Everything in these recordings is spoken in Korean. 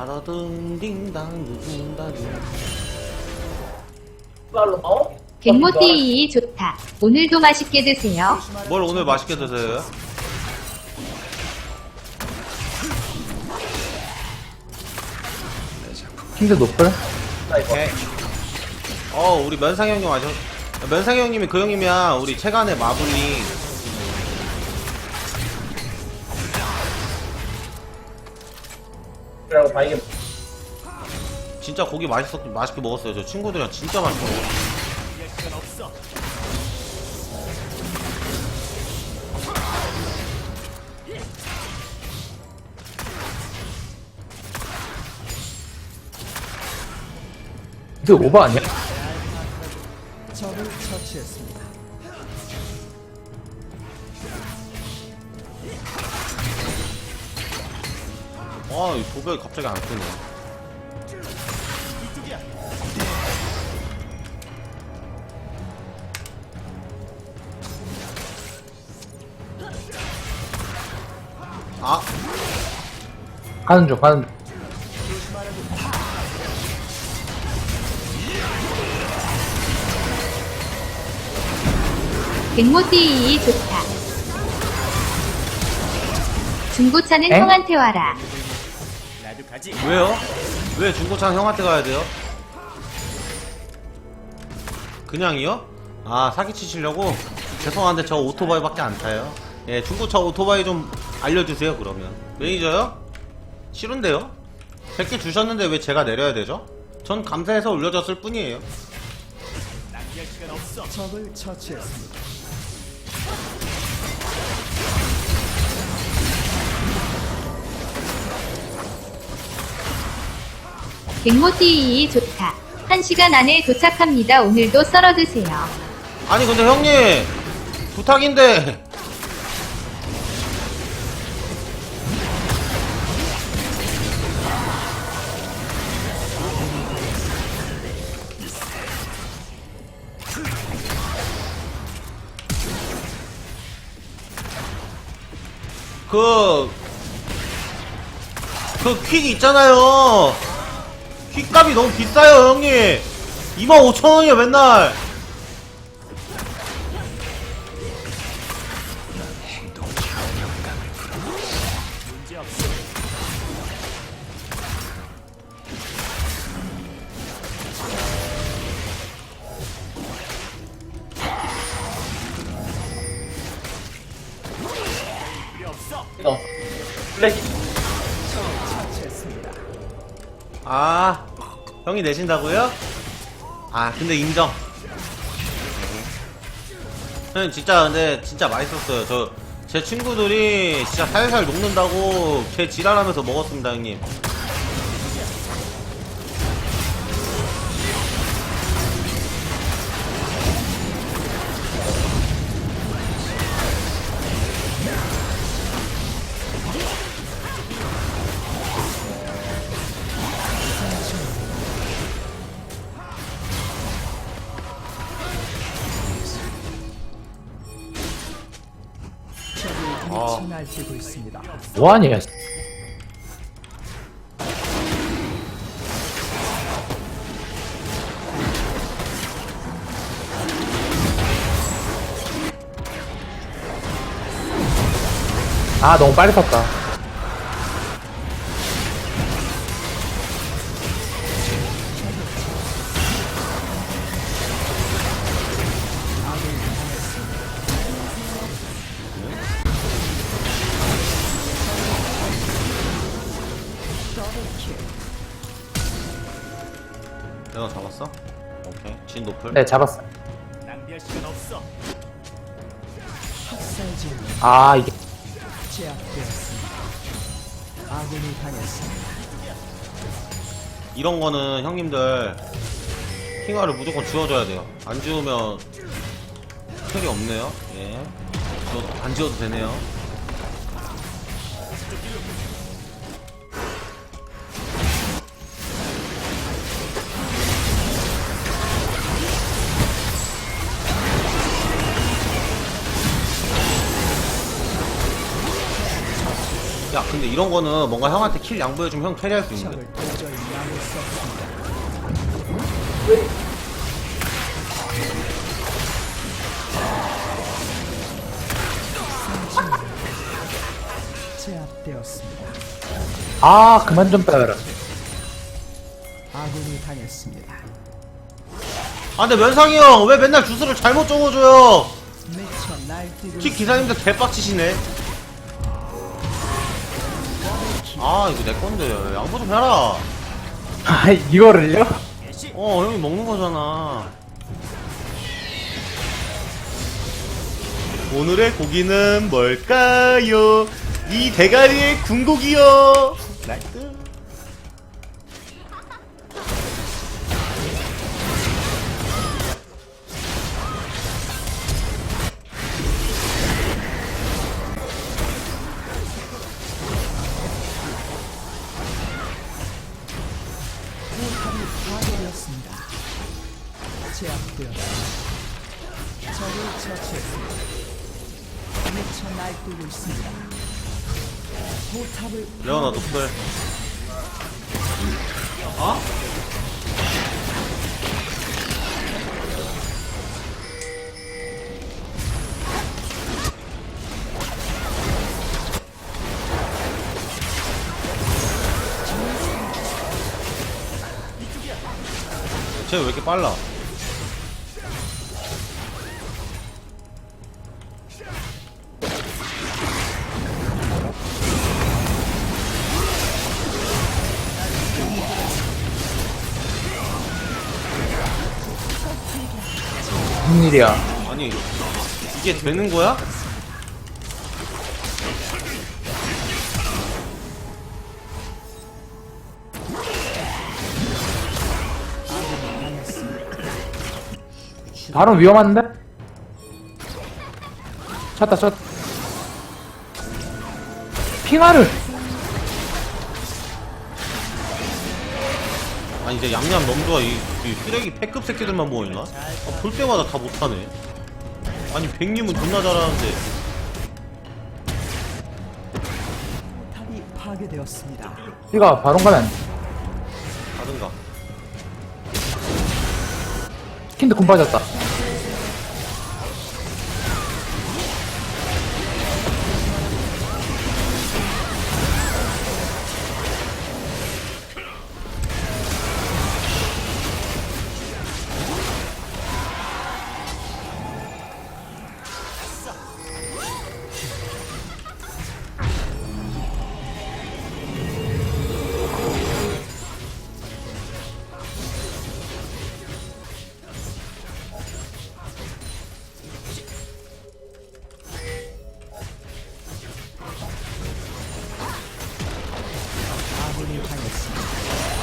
두다라등 딩당 두둥다둥 어? 갱모띠이 좋다. 오늘도 맛있게 드세요. 뭘 오늘 맛있게 드세요? 킹드 노플? 오케이 어 우리 면상 형님 와셔 면상 형님이 그 형님이야 우리 체간의 마블링 그리고 바이게 진짜 고기 맛있었 맛있게 먹었어요. 저 친구들이랑 진짜 맛있게 먹었어요. 이게 오버 아니야? 아 이 도벽이 갑자기 안 뜨네 아 가는 중, 가는 중. 갱모띠이 좋다. 중고차는 엥? 형한테 와라. 왜요? 왜 중고차는 형한테 가야 돼요? 그냥이요? 아 사기치시려고? 죄송한데 저 오토바이밖에 안 타요 예 중고차 오토바이 좀 알려주세요 그러면 매니저요? 싫은데요? 100개 주셨는데 왜 제가 내려야 되죠? 전 감사해서 올려줬을 뿐이에요 적을 처치했습니다. 갱모띠이 좋다. 한 시간 안에 도착합니다. 오늘도 썰어 드세요. 아니 근데 형님 부탁인데 그, 그 퀵 있잖아요. 퀵값이 너무 비싸요, 형님. 25,000원이요, 맨날. 아, 형이 내신다고요? 아, 근데 인정. 형님 진짜 근데 진짜 맛있었어요. 저 제 친구들이 진짜 살살 녹는다고 제 지랄하면서 먹었습니다, 형님. 날뛰고 있습니다. 뭐하냐? 아, 너무 빨리 썼다. 오케이. 진 높을. 네, 잡았어. 학살진 아, 이게. 제압되었습니다. 아군이 당했습니다. 이런 거는 형님들 킹화를 무조건 지워줘야 돼요. 안 지우면 혈이 없네요. 예. 지워- 안 지워도 되네요. 근데 이런 거는 뭔가 형한테 킬 양보해주면 형 캐리할 수 있는데. 제압되었습니다. 아, 그만 좀 빼라. 아군이 당했습니다. 아 근데 면상이 형 왜 맨날 주스를 잘못 적어줘요 미쳐 날뛰고 킥 기사님들 개빡치시네 아 이거 내 건데 양보 좀 해라 아, 이거를요? 어 형이 먹는 거잖아 오늘의 고기는 뭘까요? 이 대가리의 군고기요 파괴되었습니다. 제압되었습니다. 적을 처치했습니다. 미쳐 날뛰고 있습니다. 포탑을 레오나 노플 어? 쟤 왜 이렇게 빨라? 무슨 일이야? 아니 이게 되는 거야? 바로 위험한데? 쳤다, 쳤. 핑하를! 아니 이제 양념 너무 좋아 이, 이 쓰레기 패급 새끼들만 모여있나? 아, 볼 때마다 다 못하네 아니 백님은 존나 잘하는데 파괴되었습니다. 이거 바로 가면 안 돼. 킨드 군 빠졌다.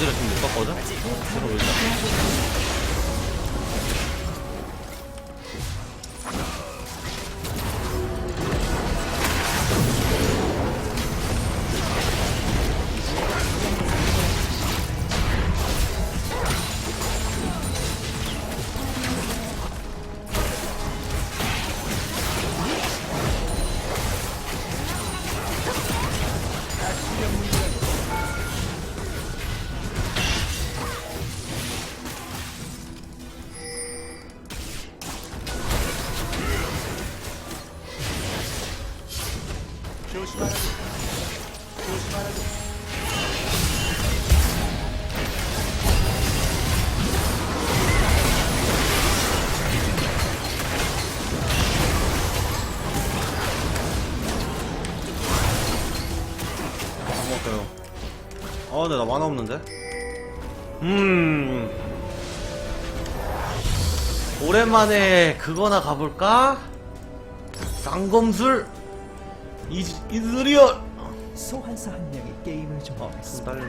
아지를 지금 못 봤거든? 그래서 안 아 근데 나 만화 없는데? 음 오랜만에 그거나 가볼까? 쌍검술 이, 이즈리얼 소환사 한 명이 게임을 아, 좀 종료했습니다. 딸려.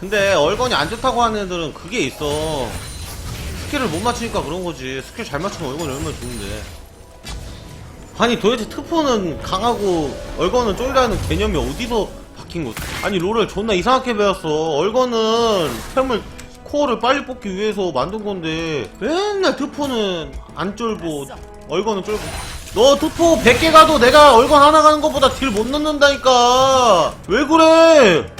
근데 얼건이 안 좋다고 하는 애들은 그게 있어. 스킬을 못 맞추니까 그런 거지. 스킬 잘 맞추면 얼건이 얼마나 좋은데. 아니 도대체 트포는 강하고 얼건은 쫄리라는 개념이 어디서 박힌 거지? 아니 롤을 존나 이상하게 배웠어. 얼건은 템을 코어를 빨리 뽑기 위해서 만든 건데 맨날 트포는 안 쫄고 얼건은 쫄고 너 투포 100개 가도 내가 얼건 하나 가는 것보다 딜 못 넣는다니까 왜 그래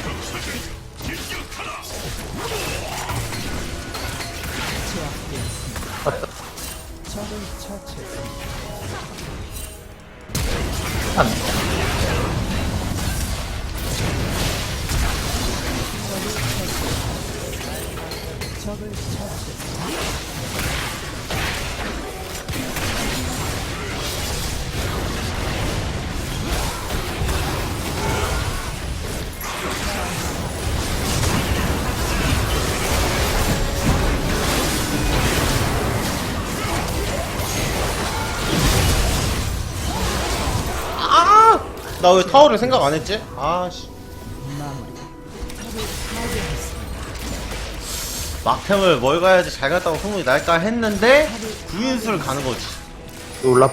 적을 처치했습니다. 나왜 타워를 생각 안 했지? 아씨 막템을 뭘 가야지 잘 갔다고 소문이 날까 했는데 구인수를 가는 거지 놀랍.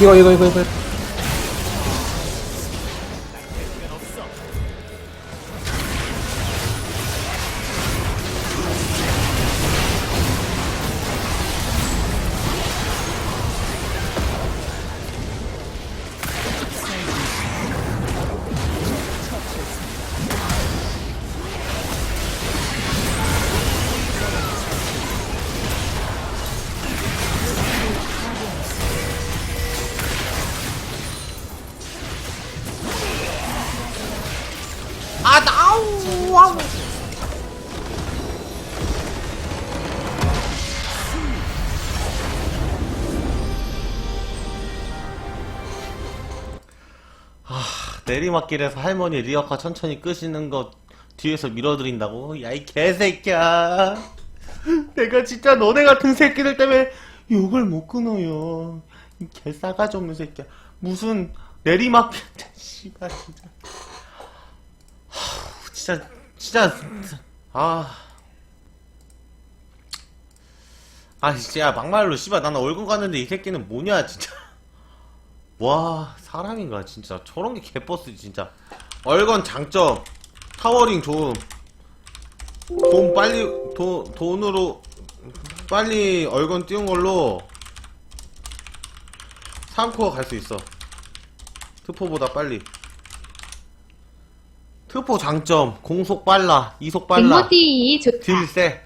이거, 이거, 이거, 이거. 아 내리막길에서 할머니 리어카 천천히 끄시는 거 뒤에서 밀어드린다고? 야 이 개새끼야. 내가 진짜 너네 같은 새끼들 때문에 욕을 못 끊어요. 이 개싸가지 없는 새끼야. 무슨 내리막길 씨발 진짜. 진짜 진짜 아. 아 진짜 막말로 씨발 나는 얼굴 갔는데 이 새끼는 뭐냐 진짜. 와 사람인가 진짜. 저런 게 개버스 진짜. 얼건 장점. 타워링 좋음. 돈 빨리 돈 돈으로 빨리 얼건 띄운 걸로 3코어 갈 수 있어. 트포보다 빨리 트포 장점 공속 빨라 이속 빨라 좋다. 딜 세.